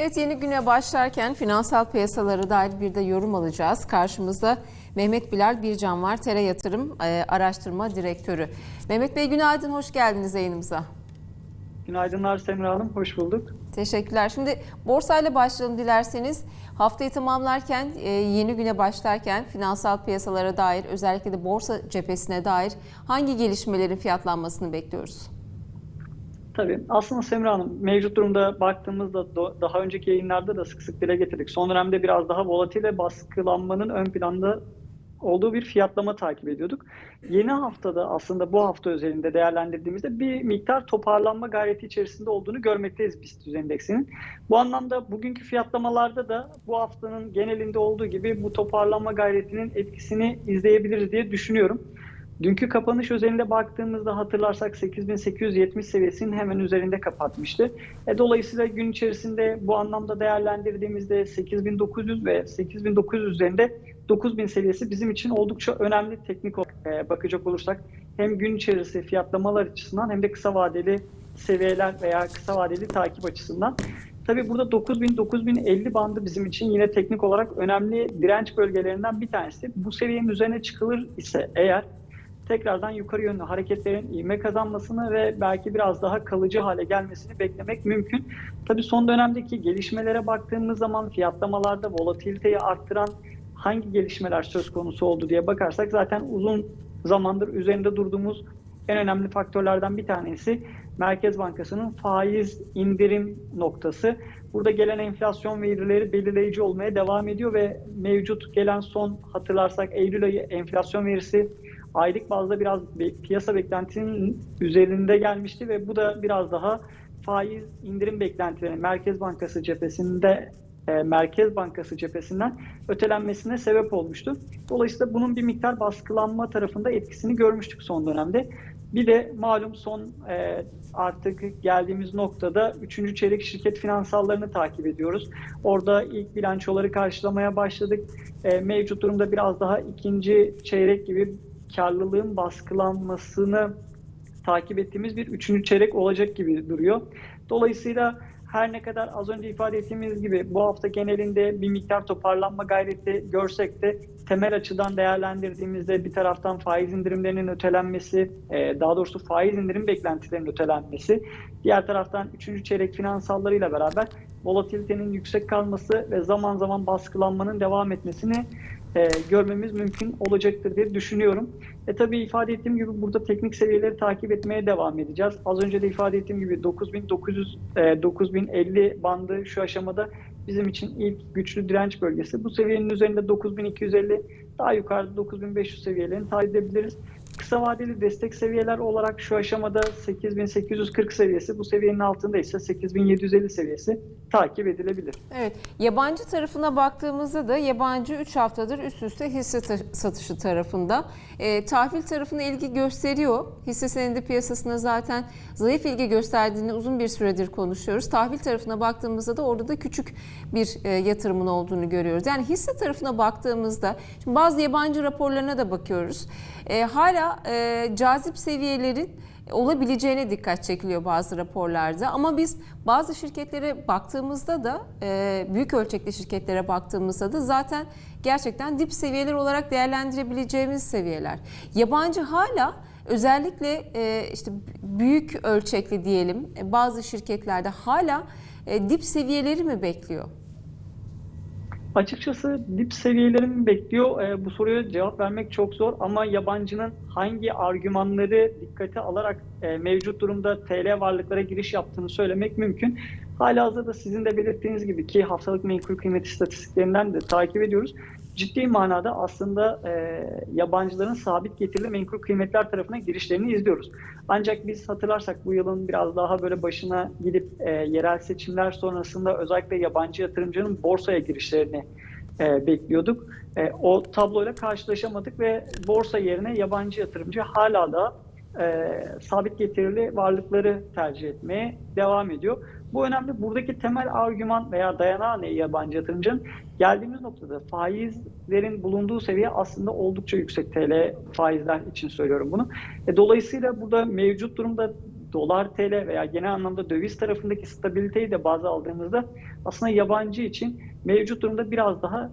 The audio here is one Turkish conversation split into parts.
Evet yeni güne başlarken finansal piyasalara dair bir de yorum alacağız. Karşımızda Mehmet Bilal Bircan var, Tere Yatırım e, Araştırma Direktörü. Mehmet Bey günaydın, hoş geldiniz yayınımıza. Günaydınlar Semra Hanım, hoş bulduk. Teşekkürler. Şimdi borsayla başlayalım dilerseniz. Haftayı tamamlarken, e, yeni güne başlarken finansal piyasalara dair, özellikle de borsa cephesine dair hangi gelişmelerin fiyatlanmasını bekliyoruz? Tabii aslında Semra Hanım mevcut durumda baktığımızda do- daha önceki yayınlarda da sık sık dile getirdik. Son dönemde biraz daha volatil ve baskılanmanın ön planda olduğu bir fiyatlama takip ediyorduk. Yeni haftada aslında bu hafta özelinde değerlendirdiğimizde bir miktar toparlanma gayreti içerisinde olduğunu görmekteyiz BIST endeksinin. Bu anlamda bugünkü fiyatlamalarda da bu haftanın genelinde olduğu gibi bu toparlanma gayretinin etkisini izleyebiliriz diye düşünüyorum. Dünkü kapanış özelinde baktığımızda hatırlarsak 8870 seviyesinin hemen üzerinde kapatmıştı. E, dolayısıyla gün içerisinde bu anlamda değerlendirdiğimizde 8900 ve 8900 üzerinde 9000 seviyesi bizim için oldukça önemli teknik olarak e, bakacak olursak hem gün içerisi fiyatlamalar açısından hem de kısa vadeli seviyeler veya kısa vadeli takip açısından. Tabii burada 9000-9050 bandı bizim için yine teknik olarak önemli direnç bölgelerinden bir tanesi. Bu seviyenin üzerine çıkılır ise eğer tekrardan yukarı yönlü hareketlerin ivme kazanmasını ve belki biraz daha kalıcı hale gelmesini beklemek mümkün. Tabii son dönemdeki gelişmelere baktığımız zaman fiyatlamalarda volatiliteyi arttıran hangi gelişmeler söz konusu oldu diye bakarsak zaten uzun zamandır üzerinde durduğumuz en önemli faktörlerden bir tanesi Merkez Bankası'nın faiz indirim noktası. Burada gelen enflasyon verileri belirleyici olmaya devam ediyor ve mevcut gelen son hatırlarsak Eylül ayı enflasyon verisi aylık bazda biraz piyasa beklentisinin üzerinde gelmişti ve bu da biraz daha faiz indirim beklentileri Merkez Bankası cephesinde e, Merkez Bankası cephesinden ötelenmesine sebep olmuştu. Dolayısıyla bunun bir miktar baskılanma tarafında etkisini görmüştük son dönemde. Bir de malum son e, artık geldiğimiz noktada 3. çeyrek şirket finansallarını takip ediyoruz. Orada ilk bilançoları karşılamaya başladık. E, mevcut durumda biraz daha ikinci çeyrek gibi karlılığın baskılanmasını takip ettiğimiz bir üçüncü çeyrek olacak gibi duruyor. Dolayısıyla her ne kadar az önce ifade ettiğimiz gibi bu hafta genelinde bir miktar toparlanma gayreti görsek de temel açıdan değerlendirdiğimizde bir taraftan faiz indirimlerinin ötelenmesi, daha doğrusu faiz indirim beklentilerinin ötelenmesi, diğer taraftan üçüncü çeyrek finansallarıyla beraber volatilitenin yüksek kalması ve zaman zaman baskılanmanın devam etmesini e, görmemiz mümkün olacaktır diye düşünüyorum. E tabii ifade ettiğim gibi burada teknik seviyeleri takip etmeye devam edeceğiz. Az önce de ifade ettiğim gibi 9900 e, 9050 bandı şu aşamada bizim için ilk güçlü direnç bölgesi. Bu seviyenin üzerinde 9250 daha yukarıda 9500 seviyelerini takip edebiliriz. Kısa vadeli destek seviyeler olarak şu aşamada 8840 seviyesi, bu seviyenin altında ise 8750 seviyesi takip edilebilir. Evet, yabancı tarafına baktığımızda da yabancı 3 haftadır üst üste hisse satışı tarafında. E, tahvil tarafına ilgi gösteriyor. Hisse senedi piyasasına zaten zayıf ilgi gösterdiğini uzun bir süredir konuşuyoruz. Tahvil tarafına baktığımızda da orada da küçük bir e, yatırımın olduğunu görüyoruz. Yani hisse tarafına baktığımızda şimdi bazı yabancı raporlarına da bakıyoruz. E, hala e, cazip seviyelerin olabileceğine dikkat çekiliyor bazı raporlarda. Ama biz bazı şirketlere baktığımızda da e, büyük ölçekli şirketlere baktığımızda da zaten gerçekten dip seviyeler olarak değerlendirebileceğimiz seviyeler. Yabancı hala özellikle e, işte büyük ölçekli diyelim e, bazı şirketlerde hala dip seviyeleri mi bekliyor? Açıkçası dip seviyelerini bekliyor. E, bu soruya cevap vermek çok zor ama yabancının hangi argümanları dikkate alarak e, mevcut durumda TL varlıklara giriş yaptığını söylemek mümkün. Halihazırda sizin de belirttiğiniz gibi ki haftalık menkul kıymet istatistiklerinden de takip ediyoruz. Ciddi manada aslında e, yabancıların sabit getirili menkul kıymetler tarafına girişlerini izliyoruz. Ancak biz hatırlarsak bu yılın biraz daha böyle başına gidip e, yerel seçimler sonrasında özellikle yabancı yatırımcının borsaya girişlerini e, bekliyorduk. E, o tabloyla karşılaşamadık ve borsa yerine yabancı yatırımcı hala da e, sabit getirili varlıkları tercih etmeye devam ediyor. Bu önemli. Buradaki temel argüman veya dayanağı ne yabancı yatırımcının? Geldiğimiz noktada faizlerin bulunduğu seviye aslında oldukça yüksek TL faizler için söylüyorum bunu. E, dolayısıyla burada mevcut durumda dolar TL veya genel anlamda döviz tarafındaki stabiliteyi de baz aldığımızda aslında yabancı için mevcut durumda biraz daha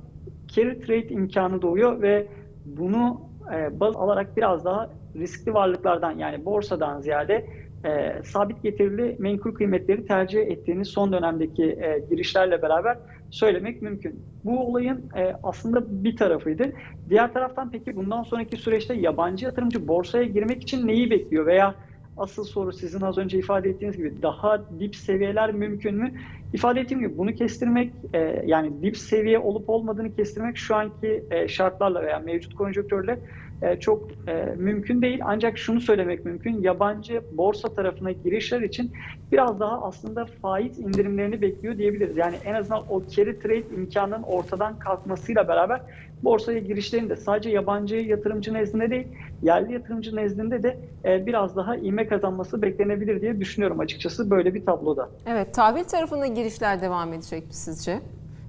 carry trade imkanı doğuyor ve bunu e, baz alarak biraz daha riskli varlıklardan yani borsadan ziyade e, sabit getirili menkul kıymetleri tercih ettiğini son dönemdeki e, girişlerle beraber söylemek mümkün. Bu olayın e, aslında bir tarafıydı. Diğer taraftan peki bundan sonraki süreçte yabancı yatırımcı borsaya girmek için neyi bekliyor veya asıl soru sizin az önce ifade ettiğiniz gibi daha dip seviyeler mümkün mü? İfade ettiğim gibi bunu kestirmek e, yani dip seviye olup olmadığını kestirmek şu anki e, şartlarla veya mevcut konjonktürle e, çok e, mümkün değil. Ancak şunu söylemek mümkün. Yabancı borsa tarafına girişler için biraz daha aslında faiz indirimlerini bekliyor diyebiliriz. Yani en azından o carry trade imkanının ortadan kalkmasıyla beraber borsaya girişlerin de sadece yabancı yatırımcı nezdinde değil, yerli yatırımcı nezdinde de e, biraz daha ivme kazanması beklenebilir diye düşünüyorum açıkçası böyle bir tabloda. Evet, tahvil tarafına girişler devam edecek mi sizce?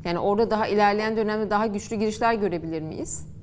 Yani orada daha ilerleyen dönemde daha güçlü girişler görebilir miyiz?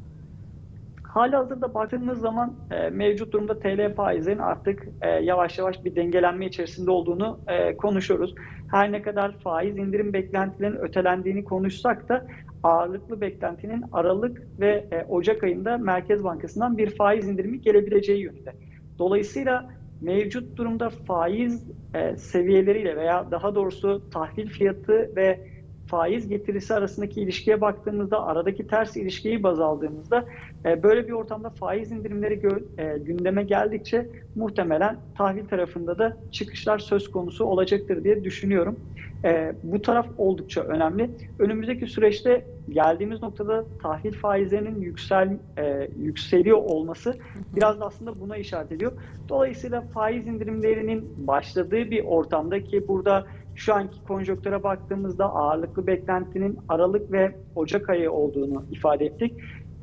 Halihazırda baktığımız zaman e, mevcut durumda TL faizlerin artık e, yavaş yavaş bir dengelenme içerisinde olduğunu e, konuşuyoruz. Her ne kadar faiz indirim beklentilerinin ötelendiğini konuşsak da ağırlıklı beklentinin Aralık ve e, Ocak ayında Merkez Bankası'ndan bir faiz indirimi gelebileceği yönünde. Dolayısıyla mevcut durumda faiz e, seviyeleriyle veya daha doğrusu tahvil fiyatı ve faiz getirisi arasındaki ilişkiye baktığımızda aradaki ters ilişkiyi baz aldığımızda e, böyle bir ortamda faiz indirimleri gö- e, gündeme geldikçe muhtemelen tahvil tarafında da çıkışlar söz konusu olacaktır diye düşünüyorum. E, bu taraf oldukça önemli. Önümüzdeki süreçte geldiğimiz noktada tahvil faizlerinin yüksel e, yükseliyor olması biraz da aslında buna işaret ediyor. Dolayısıyla faiz indirimlerinin başladığı bir ortamda ki burada şu anki konjöktöre baktığımızda ağırlıklı beklentinin Aralık ve Ocak ayı olduğunu ifade ettik.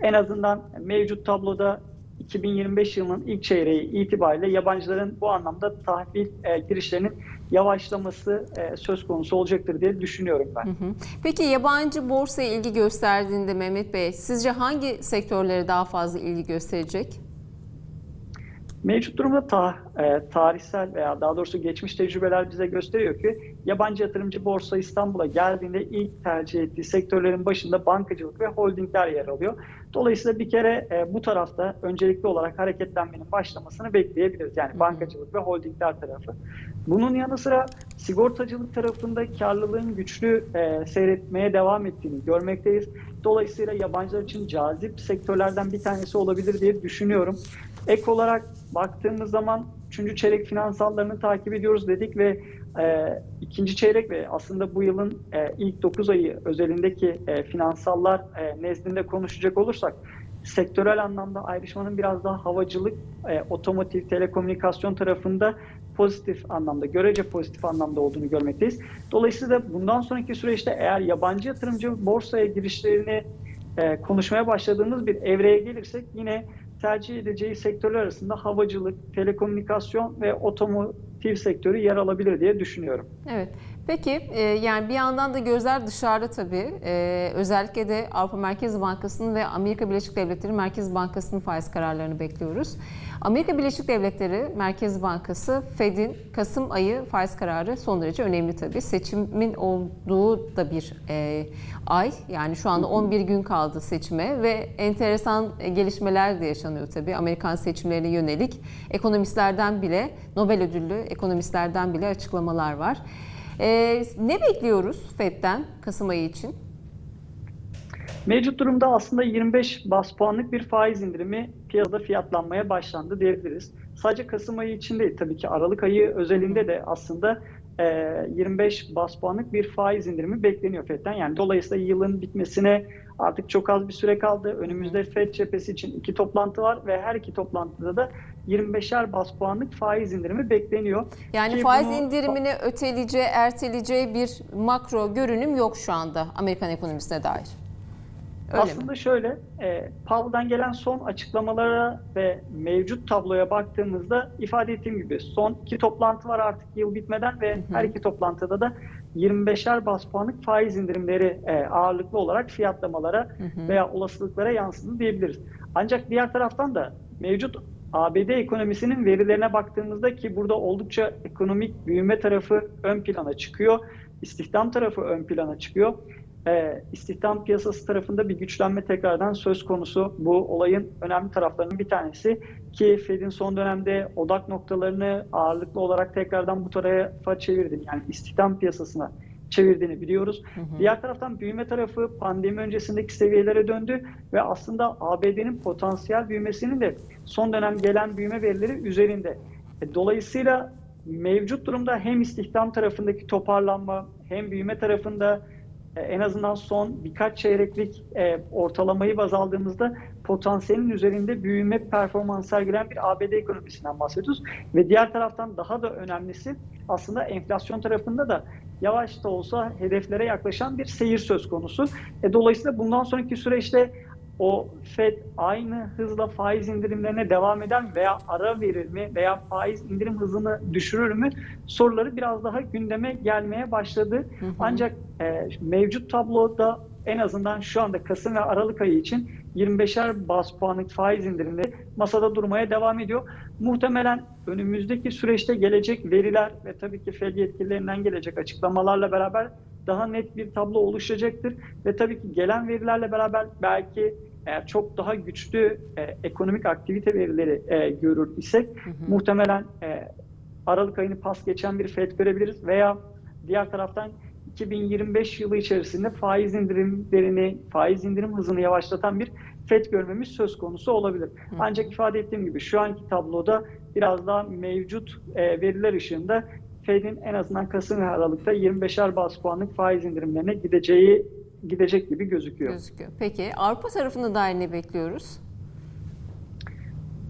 En azından mevcut tabloda 2025 yılının ilk çeyreği itibariyle yabancıların bu anlamda tahvil e, girişlerinin yavaşlaması e, söz konusu olacaktır diye düşünüyorum ben. Hı hı. Peki yabancı borsaya ilgi gösterdiğinde Mehmet Bey, sizce hangi sektörlere daha fazla ilgi gösterecek? Mevcut durumda ta, e, tarihsel veya daha doğrusu geçmiş tecrübeler bize gösteriyor ki yabancı yatırımcı Borsa İstanbul'a geldiğinde ilk tercih ettiği sektörlerin başında bankacılık ve holdingler yer alıyor. Dolayısıyla bir kere e, bu tarafta öncelikli olarak hareketlenmenin başlamasını bekleyebiliriz. Yani bankacılık ve holdingler tarafı. Bunun yanı sıra sigortacılık tarafında karlılığın güçlü e, seyretmeye devam ettiğini görmekteyiz. Dolayısıyla yabancılar için cazip sektörlerden bir tanesi olabilir diye düşünüyorum. Ek olarak baktığımız zaman 3. çeyrek finansallarını takip ediyoruz dedik ve e, ikinci çeyrek ve aslında bu yılın e, ilk 9 ayı özelindeki e, finansallar e, nezdinde konuşacak olursak sektörel anlamda ayrışmanın biraz daha havacılık, e, otomotiv, telekomünikasyon tarafında pozitif anlamda, görece pozitif anlamda olduğunu görmekteyiz. Dolayısıyla bundan sonraki süreçte eğer yabancı yatırımcı borsaya girişlerini e, konuşmaya başladığımız bir evreye gelirsek yine tercih edeceği sektörler arasında havacılık, telekomünikasyon ve otomotiv sektörü yer alabilir diye düşünüyorum. Evet. Peki e, yani bir yandan da gözler dışarıda tabii. E, özellikle de Avrupa Merkez Bankası'nın ve Amerika Birleşik Devletleri Merkez Bankası'nın faiz kararlarını bekliyoruz. Amerika Birleşik Devletleri Merkez Bankası Fed'in Kasım ayı faiz kararı son derece önemli tabii. Seçimin olduğu da bir e, ay. Yani şu anda 11 gün kaldı seçime ve enteresan gelişmeler de yaşanıyor tabii. Amerikan seçimlerine yönelik ekonomistlerden bile Nobel ödüllü ekonomistlerden bile açıklamalar var. Ee, ne bekliyoruz FED'den Kasım ayı için? Mevcut durumda aslında 25 bas puanlık bir faiz indirimi piyasada fiyatlanmaya başlandı diyebiliriz. Sadece Kasım ayı için değil tabii ki Aralık ayı özelinde de aslında 25 bas puanlık bir faiz indirimi bekleniyor FED'den. Yani dolayısıyla yılın bitmesine artık çok az bir süre kaldı. Önümüzde FED cephesi için iki toplantı var ve her iki toplantıda da 25'er bas puanlık faiz indirimi bekleniyor. Yani Ki faiz bunu- indirimini öteleyeceği, erteleyeceği bir makro görünüm yok şu anda Amerikan ekonomisine dair. Öyle Aslında mi? şöyle, e, Powell'dan gelen son açıklamalara ve mevcut tabloya baktığımızda ifade ettiğim gibi son iki toplantı var artık yıl bitmeden ve her iki toplantıda da 25'er bas puanlık faiz indirimleri e, ağırlıklı olarak fiyatlamalara veya olasılıklara yansıdı diyebiliriz. Ancak diğer taraftan da mevcut ABD ekonomisinin verilerine baktığımızda ki burada oldukça ekonomik büyüme tarafı ön plana çıkıyor. İstihdam tarafı ön plana çıkıyor. Ee, istihdam piyasası tarafında bir güçlenme tekrardan söz konusu. Bu olayın önemli taraflarının bir tanesi ki Fed'in son dönemde odak noktalarını ağırlıklı olarak tekrardan bu tarafa çevirdi. Yani istihdam piyasasına çevirdiğini biliyoruz. Hı hı. Diğer taraftan büyüme tarafı pandemi öncesindeki seviyelere döndü ve aslında ABD'nin potansiyel büyümesinin de son dönem gelen büyüme verileri üzerinde. E, Dolayısıyla mevcut durumda hem istihdam tarafındaki toparlanma hem büyüme tarafında e, en azından son birkaç çeyreklik e, ortalamayı baz aldığımızda potansiyelin üzerinde büyüme performansı sergileyen bir ABD ekonomisinden bahsediyoruz. Ve diğer taraftan daha da önemlisi aslında enflasyon tarafında da yavaş da olsa hedeflere yaklaşan bir seyir söz konusu. E, dolayısıyla bundan sonraki süreçte o FED aynı hızla faiz indirimlerine devam eder veya ara verir mi veya faiz indirim hızını düşürür mü soruları biraz daha gündeme gelmeye başladı. Hı hı. Ancak e, mevcut tabloda en azından şu anda Kasım ve Aralık ayı için 25'er bas puanlık faiz indirimleri masada durmaya devam ediyor. Muhtemelen önümüzdeki süreçte gelecek veriler ve tabii ki Fed yetkililerinden gelecek açıklamalarla beraber daha net bir tablo oluşacaktır. Ve tabii ki gelen verilerle beraber belki eğer çok daha güçlü e, ekonomik aktivite verileri e, görür isek Hı hı. muhtemelen e, Aralık ayını pas geçen bir FED görebiliriz veya diğer taraftan 2025 yılı içerisinde faiz indirimlerini, faiz indirim hızını yavaşlatan bir FED görmemiz söz konusu olabilir. Hı. Ancak ifade ettiğim gibi şu anki tabloda biraz daha mevcut e, veriler ışığında Fed'in en azından Kasım ve Aralık'ta 25'er bas puanlık faiz indirimlerine gideceği gidecek gibi gözüküyor. Gözüküyor. Peki Avrupa tarafında dair ne bekliyoruz?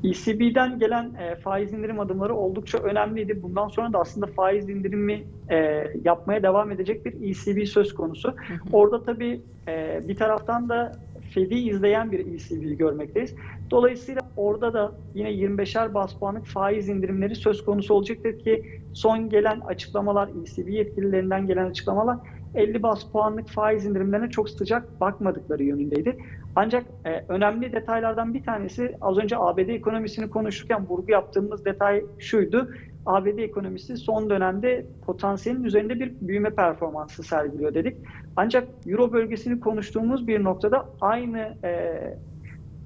ECB'den gelen e, faiz indirim adımları oldukça önemliydi. Bundan sonra da aslında faiz indirimi e, yapmaya devam edecek bir ECB söz konusu. Hı hı. Orada tabii e, bir taraftan da Fed'i izleyen bir ECB'yi görmekteyiz. Dolayısıyla orada da yine 25'er bas puanlık faiz indirimleri söz konusu olacaktır ki son gelen açıklamalar, ECB yetkililerinden gelen açıklamalar 50 bas puanlık faiz indirimlerine çok sıcak bakmadıkları yönündeydi. Ancak e, önemli detaylardan bir tanesi az önce ABD ekonomisini konuşurken vurgu yaptığımız detay şuydu. ABD ekonomisi son dönemde potansiyelin üzerinde bir büyüme performansı sergiliyor dedik. Ancak Euro bölgesini konuştuğumuz bir noktada aynı e,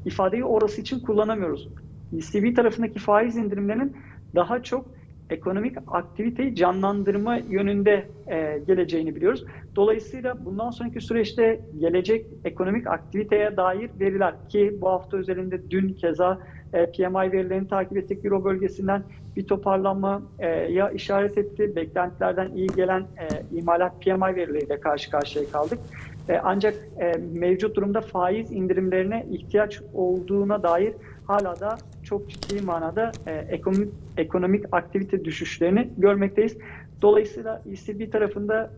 ifadeyi orası için kullanamıyoruz. ECB tarafındaki faiz indirimlerinin daha çok ekonomik aktiviteyi canlandırma yönünde e, geleceğini biliyoruz. Dolayısıyla bundan sonraki süreçte gelecek ekonomik aktiviteye dair veriler ki bu hafta üzerinde dün keza e, PMI verilerini takip ettik Euro bölgesinden bir toparlanma e, ya işaret etti. Beklentilerden iyi gelen e, imalat PMI verileriyle karşı karşıya kaldık. E, ancak e, mevcut durumda faiz indirimlerine ihtiyaç olduğuna dair hala da çok ciddi manada e, ekonomik, ekonomik aktivite düşüşlerini görmekteyiz. Dolayısıyla ECB tarafında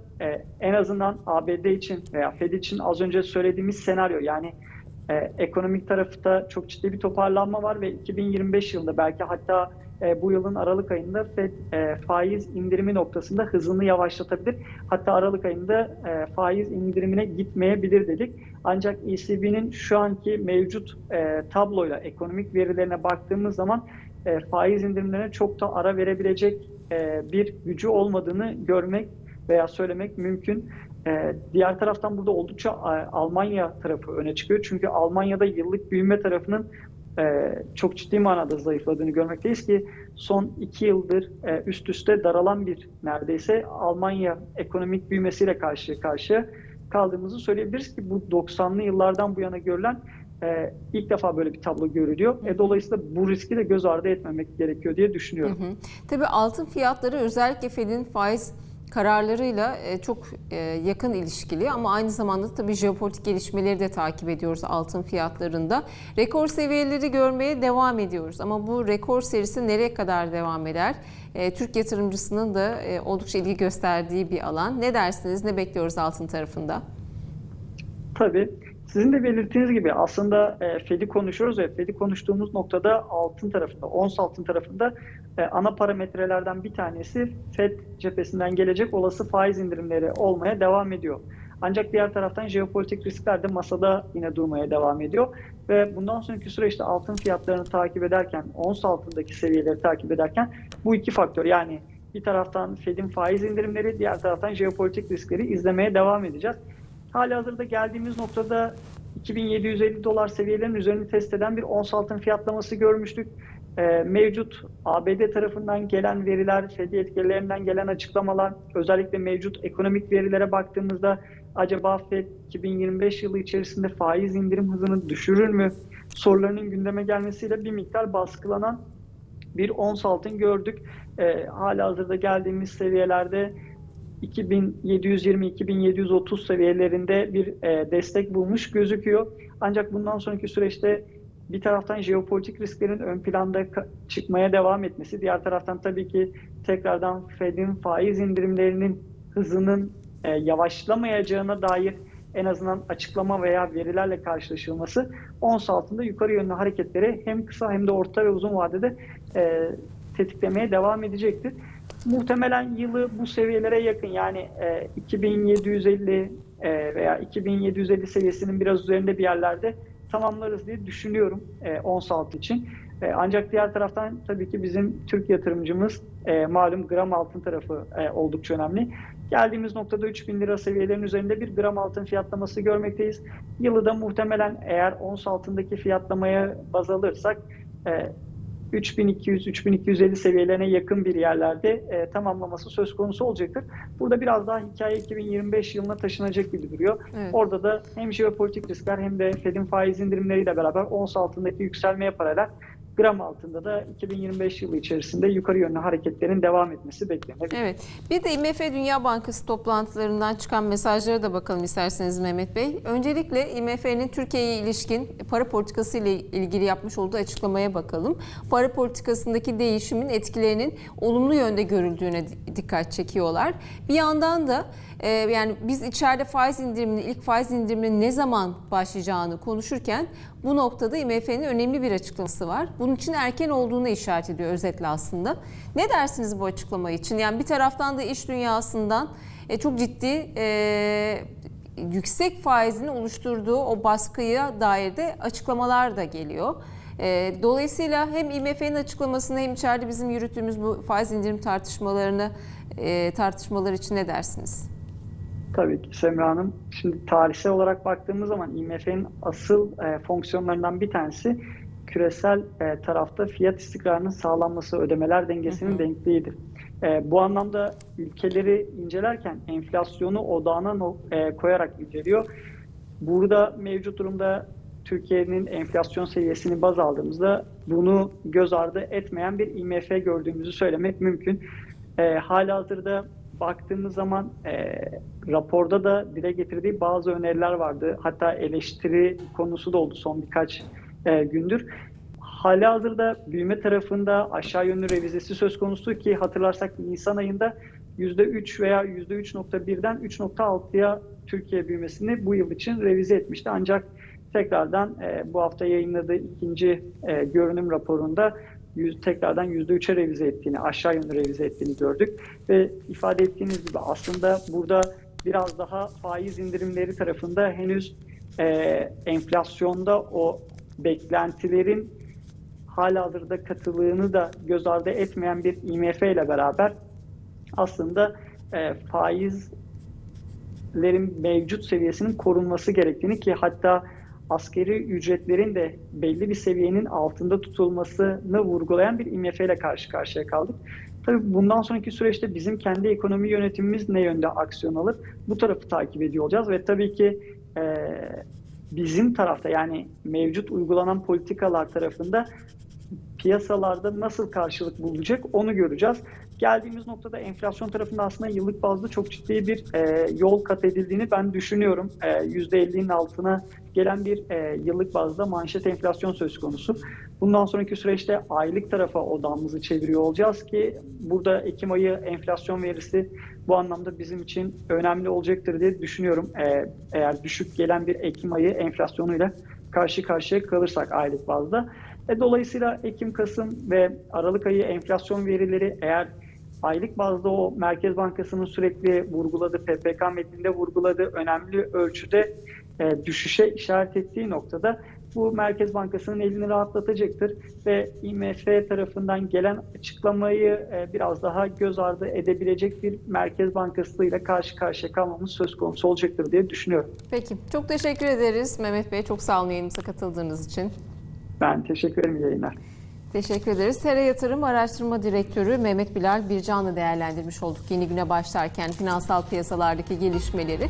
en azından ABD için veya Fed için az önce söylediğimiz senaryo yani ekonomik tarafta çok ciddi bir toparlanma var ve 2025 yılında belki hatta e, bu yılın Aralık ayında Fed e, faiz indirimi noktasında hızını yavaşlatabilir. Hatta Aralık ayında e, faiz indirimine gitmeyebilir dedik. Ancak ECB'nin şu anki mevcut e, tabloyla ekonomik verilerine baktığımız zaman e, faiz indirimlerine çok da ara verebilecek e, bir gücü olmadığını görmek veya söylemek mümkün. E, diğer taraftan burada oldukça Almanya tarafı öne çıkıyor. Çünkü Almanya'da yıllık büyüme tarafının e, çok ciddi manada zayıfladığını görmekteyiz ki son iki yıldır e, üst üste daralan bir neredeyse Almanya ekonomik büyümesiyle karşı karşıya kaldığımızı söyleyebiliriz ki bu 90'lı yıllardan bu yana görülen e, ilk defa böyle bir tablo görülüyor. E, dolayısıyla bu riski de göz ardı etmemek gerekiyor diye düşünüyorum. Hı hı. Tabii altın fiyatları özellikle Fed'in faiz kararlarıyla e, çok e, yakın ilişkili ama aynı zamanda tabii jeopolitik gelişmeleri de takip ediyoruz altın fiyatlarında. Rekor seviyeleri görmeye devam ediyoruz ama bu rekor serisi nereye kadar devam eder? E, Türk yatırımcısının da oldukça ilgi gösterdiği bir alan. Ne dersiniz? Ne bekliyoruz altın tarafında? Tabii. Sizin de belirttiğiniz gibi aslında e, Fed'i konuşuyoruz ve Fed'i konuştuğumuz noktada altın tarafında, ons altın tarafında e, ana parametrelerden bir tanesi Fed cephesinden gelecek olası faiz indirimleri olmaya devam ediyor. Ancak diğer taraftan jeopolitik riskler de masada yine durmaya devam ediyor. Ve bundan sonraki süreçte altın fiyatlarını takip ederken, ons altındaki seviyeleri takip ederken bu iki faktör yani bir taraftan Fed'in faiz indirimleri, diğer taraftan jeopolitik riskleri izlemeye devam edeceğiz. Hali hazırda geldiğimiz noktada 2750 dolar seviyelerinin üzerini test eden bir ons altın fiyatlaması görmüştük. Ee, mevcut ABD tarafından gelen veriler, Fed yetkililerinden gelen açıklamalar, özellikle mevcut ekonomik verilere baktığımızda acaba Fed 2025 yılı içerisinde faiz indirim hızını düşürür mü sorularının gündeme gelmesiyle bir miktar baskılanan bir ons altın gördük. E, hala hazırda geldiğimiz seviyelerde 2720-2730 seviyelerinde bir e, destek bulmuş gözüküyor. Ancak bundan sonraki süreçte bir taraftan jeopolitik risklerin ön planda çıkmaya devam etmesi, diğer taraftan tabii ki tekrardan Fed'in faiz indirimlerinin hızının e, yavaşlamayacağına dair en azından açıklama veya verilerle karşılaşılması ons altında yukarı yönlü hareketleri hem kısa hem de orta ve uzun vadede e, tetiklemeye devam edecektir. Muhtemelen yılı bu seviyelere yakın yani e, 2750 e, veya 2750 seviyesinin biraz üzerinde bir yerlerde tamamlarız diye düşünüyorum e, ons altı için. E, ancak diğer taraftan tabii ki bizim Türk yatırımcımız e, malum gram altın tarafı e, oldukça önemli. Geldiğimiz noktada 3000 lira seviyelerinin üzerinde bir gram altın fiyatlaması görmekteyiz. Yılı da muhtemelen eğer ons altındaki fiyatlamaya baz alırsak e, 3200-3250 seviyelerine yakın bir yerlerde e, tamamlaması söz konusu olacaktır. Burada biraz daha hikaye 2025 yılına taşınacak gibi duruyor. Evet. Orada da hem jeopolitik riskler hem de Fed'in faiz indirimleriyle beraber ons altındaki yükselmeye paralel gram altında da 2025 yılı içerisinde yukarı yönlü hareketlerin devam etmesi beklenebilir. Evet. Bir de IMF Dünya Bankası toplantılarından çıkan mesajlara da bakalım isterseniz Mehmet Bey. Öncelikle IMF'nin Türkiye'ye ilişkin para politikası ile ilgili yapmış olduğu açıklamaya bakalım. Para politikasındaki değişimin etkilerinin olumlu yönde görüldüğüne dikkat çekiyorlar. Bir yandan da e, yani biz içeride faiz indiriminin, ilk faiz indiriminin ne zaman başlayacağını konuşurken bu noktada IMF'nin önemli bir açıklaması var. Bunun için erken olduğunu işaret ediyor özetle aslında. Ne dersiniz bu açıklama için? Yani bir taraftan da iş dünyasından e, çok ciddi e, yüksek faizin oluşturduğu o baskıya dair de açıklamalar da geliyor. E, dolayısıyla hem IMF'nin açıklamasını hem içeride bizim yürüttüğümüz bu faiz indirim tartışmalarını e, tartışmalar için ne dersiniz? Tabii ki Semra Hanım. Şimdi tarihsel olarak baktığımız zaman IMF'nin asıl e, fonksiyonlarından bir tanesi küresel e, tarafta fiyat istikrarının sağlanması, ödemeler dengesinin Hı hı. denkliğidir. E, bu anlamda ülkeleri incelerken enflasyonu odağına no- e, koyarak inceliyor. Burada mevcut durumda Türkiye'nin enflasyon seviyesini baz aldığımızda bunu göz ardı etmeyen bir IMF gördüğümüzü söylemek mümkün. E, halihazırda baktığımız zaman e, raporda da dile getirdiği bazı öneriler vardı. Hatta eleştiri konusu da oldu son birkaç e, gündür. Halihazırda büyüme tarafında aşağı yönlü revizesi söz konusu ki hatırlarsak Nisan ayında %3 veya %3.1'den 3.6'ya Türkiye büyümesini bu yıl için revize etmişti. Ancak tekrardan e, bu hafta yayınladığı ikinci e, görünüm raporunda yüz, tekrardan %3'e revize ettiğini, aşağı yönlü revize ettiğini gördük. Ve ifade ettiğiniz gibi aslında burada biraz daha faiz indirimleri tarafında henüz e, enflasyonda o beklentilerin halihazırda katılığını da göz ardı etmeyen bir IMF ile beraber aslında e, faizlerin mevcut seviyesinin korunması gerektiğini ki hatta askeri ücretlerin de belli bir seviyenin altında tutulmasını vurgulayan bir IMF ile karşı karşıya kaldık. Tabii bundan sonraki süreçte bizim kendi ekonomi yönetimimiz ne yönde aksiyon alır? Bu tarafı takip ediyor olacağız ve tabii ki e, bizim tarafta yani mevcut uygulanan politikalar tarafında piyasalarda nasıl karşılık bulacak onu göreceğiz. Geldiğimiz noktada enflasyon tarafında aslında yıllık bazda çok ciddi bir e, yol kat edildiğini ben düşünüyorum. E, %50'nin altına gelen bir e, yıllık bazda manşet enflasyon söz konusu. Bundan sonraki süreçte aylık tarafa odamızı çeviriyor olacağız ki burada Ekim ayı enflasyon verisi bu anlamda bizim için önemli olacaktır diye düşünüyorum. E, eğer düşük gelen bir Ekim ayı enflasyonuyla karşı karşıya kalırsak aylık bazda. E, dolayısıyla Ekim, Kasım ve Aralık ayı enflasyon verileri eğer aylık bazda o Merkez Bankası'nın sürekli vurguladığı, PPK metninde vurguladığı önemli ölçüde e, düşüşe işaret ettiği noktada bu Merkez Bankası'nın elini rahatlatacaktır ve IMF tarafından gelen açıklamayı e, biraz daha göz ardı edebilecek bir Merkez Bankası ile karşı karşıya kalmamız söz konusu olacaktır diye düşünüyorum. Peki çok teşekkür ederiz Mehmet Bey. Çok sağ olun yayınımıza katıldığınız için. Ben teşekkür ederim yayınlar. Teşekkür ederiz. TR Yatırım Araştırma Direktörü Mehmet Bilal Bircan'la değerlendirmiş olduk yeni güne başlarken finansal piyasalardaki gelişmeleri.